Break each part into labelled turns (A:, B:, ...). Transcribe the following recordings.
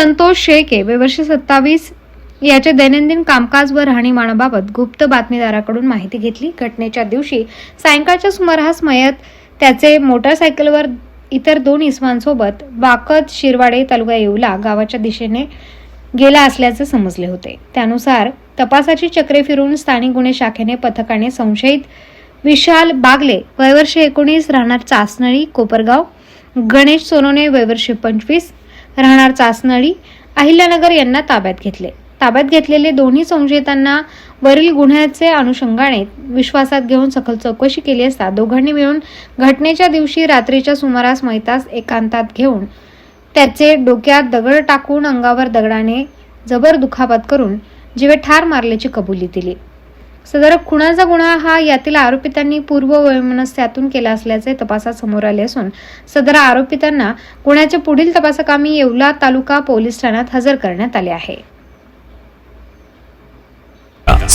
A: संतोष शेळके वर्ष सत्तावीस याच्या दैनंदिन कामकाज व राहणीमानाबाबत गुप्त बातमीदाराकडून माहिती घेतली. घटनेच्या दिवशी सायंकाळच्या सुमारास मयत त्याचे मोटारसायकलवर इतर दोन इसमांसोबत वाकद शिरवाडे तालुका येवला गावाच्या दिशेने गेला असल्याचे समजले होते. त्यानुसार तपासाची चक्रे फिरून स्थानिक गुन्हे शाखेने पथकाने संशयित विशाल बागले वयवर्ष एकोणीस राहणार चासनळी कोपरगाव गणेश सोनोने वयवर्ष पंचवीस राहणार चासनळी अहिल्यानगर यांना ताब्यात घेतले. ताब्यात घेतलेले दोन्ही संशयितांना वरील गुन्ह्याचे अनुषंगाने विश्वासात घेऊन सखल चौकशी केली असता दोघांनी मिळून घटनेच्या दिवशी रात्रीच्या सुमारास मैतास एकांतात घेऊन त्याचे डोक्यात दगड टाकून अंगावर दगडाने जबर दुखापत करून जीवे ठार मारल्याची कबुली दिली. सदर खुणाचा गुन्हा हा यातील आरोपितांनी पूर्व वैमनस्यातून केला असल्याचे तपासात समोर आले असून सदर आरोपितांना गुन्ह्याच्या पुढील तपासकामी येवला तालुका पोलीस ठाण्यात हजर करण्यात आले आहे.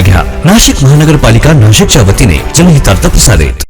B: घ्या. नाशिक महानगरपालिका नाशिकच्या वतीने जनहितार्थ प्रसारित